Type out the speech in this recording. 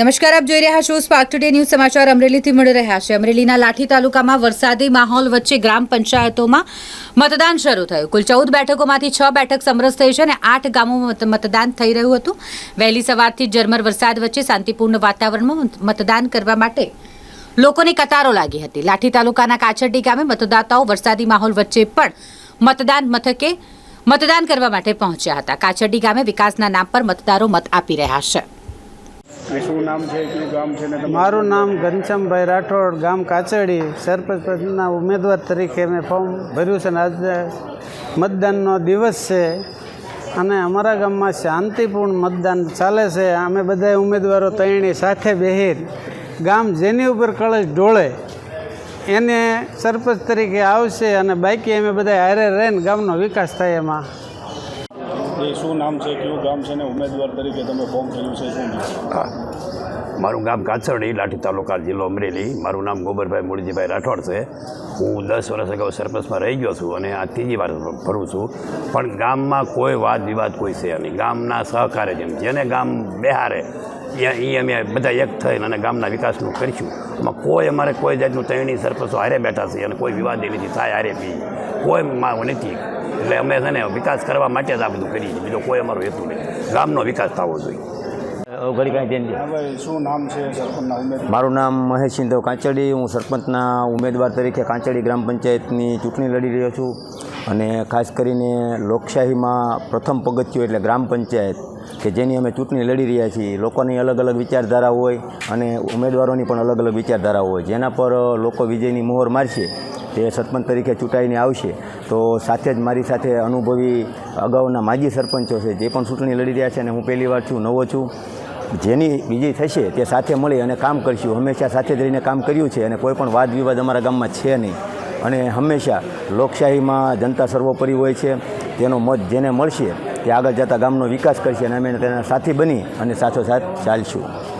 નમસ્કાર, આપ જોઈ રહ્યા છો સ્પાર્ક ટુડે ન્યૂઝ સમાચાર અમરેલીથી મળી રહ્યા છે. અમરેલીના લાઠી તાલુકામાં વરસાદી માહોલ વચ્ચે ગ્રામ પંચાયતોમાં મતદાન શરૂ થયું. કુલ ચૌદ બેઠકોમાંથી છ બેઠક સમરસ થઈ છે અને આઠ ગામોમાં મતદાન થઈ રહ્યું હતું. વહેલી સવારથી ઝરમર વરસાદ વચ્ચે શાંતિપૂર્ણ વાતાવરણમાં મતદાન કરવા માટે લોકોની કતારો લાગી હતી. લાઠી તાલુકાના કાછરડી ગામે મતદાતાઓ વરસાદી માહોલ વચ્ચે પણ મતદાન મથકે મતદાન કરવા માટે પહોંચ્યા હતા. કાછરડી ગામે વિકાસના નામ પર મતદારો મત આપી રહ્યા છે. શું નામ છે, કયું ગામ છે ને મારું નામ ઘનશ્યામભાઈ રાઠોડ, ગામ કાચડી. સરપંચ પદના ઉમેદવાર તરીકે મેં ફોર્મ ભર્યું છે ને આજે મતદાનનો દિવસ છે. અને અમારા ગામમાં શાંતિપૂર્ણ મતદાન ચાલે છે. અમે બધા ઉમેદવારો તૈણી સાથે બેહીર ગામ જેની ઉપર કળશ ઢોળે, એને સરપંચ તરીકે આવશે અને બાકી અમે બધા હારે રહીને ગામનો વિકાસ થાય એમાં. શું નામ છે, કયું ગામ છે ને ઉમેદવાર તરીકે તમે ફોર્મ ભર્યું છે, શું હા. મારું ગામ કાછરડી લાઠી તાલુકા જિલ્લો અમરેલી. મારું નામ ગોબરભાઈ મૂળજીભાઈ રાઠોડ છે. હું દસ વર્ષ અગાઉ સરપંચમાં રહી ગયો છું અને આ ત્રીજી વાર ભરું છું. પણ ગામમાં કોઈ વાદ વિવાદ કોઈ છે નહીં. ગામના સહકારે જેમ, જેને ગામ બેહારે એ એ અમે બધા એક થઈને અને ગામના વિકાસનું કરીશું. એમાં કોઈ અમારે કોઈ જાતનું ત્રણેય સરપંચો હારે બેઠા છે અને કોઈ વિવાદ નથી થાય હારે પી કોઈ માવો નથી. એટલે અમે છે ને વિકાસ કરવા માટે જ આ બધું કરીએ છીએ. બીજો કોઈ અમારો હેતુ નથી. ગામનો વિકાસ થવો જોઈએ. ઘડી કાંઈ ધ્યાન શું નામ છે મારું નામ મહેશ સિંધવ કાંચડી. હું સરપંચના ઉમેદવાર તરીકે કાંચડી ગ્રામ પંચાયતની ચૂંટણી લડી રહ્યો છું. અને ખાસ કરીને લોકશાહીમાં પ્રથમ પગથિયું એટલે ગ્રામ પંચાયત. કે જેની અમે ચૂંટણી લડી રહ્યા છીએ લોકોની અલગ અલગ વિચારધારા હોય અને ઉમેદવારોની પણ અલગ અલગ વિચારધારા હોય. જેના પર લોકો વિજયની મોહર મારશે, તે સરપંચ તરીકે ચૂંટાઈને આવશે. તો સાથે જ મારી સાથે અનુભવી અગાઉના માજી સરપંચો છે, જે પણ ચૂંટણી લડી રહ્યા છે અને હું પહેલી વાર છું, નવો છું. જેની વિજય થશે, તે સાથે મળી અને કામ કરશું. હંમેશા સાથે જ રહીને કામ કર્યું છે અને કોઈ પણ વાદ વિવાદ અમારા ગામમાં છે નહીં. અને હંમેશા લોકશાહીમાં જનતા સર્વોપરી હોય છે. તેનો મત જેને મળશે તે આગળ જતાં ગામનો વિકાસ કરશે અને અમે તેના સાથી બની અને સાથોસાથ ચાલશું.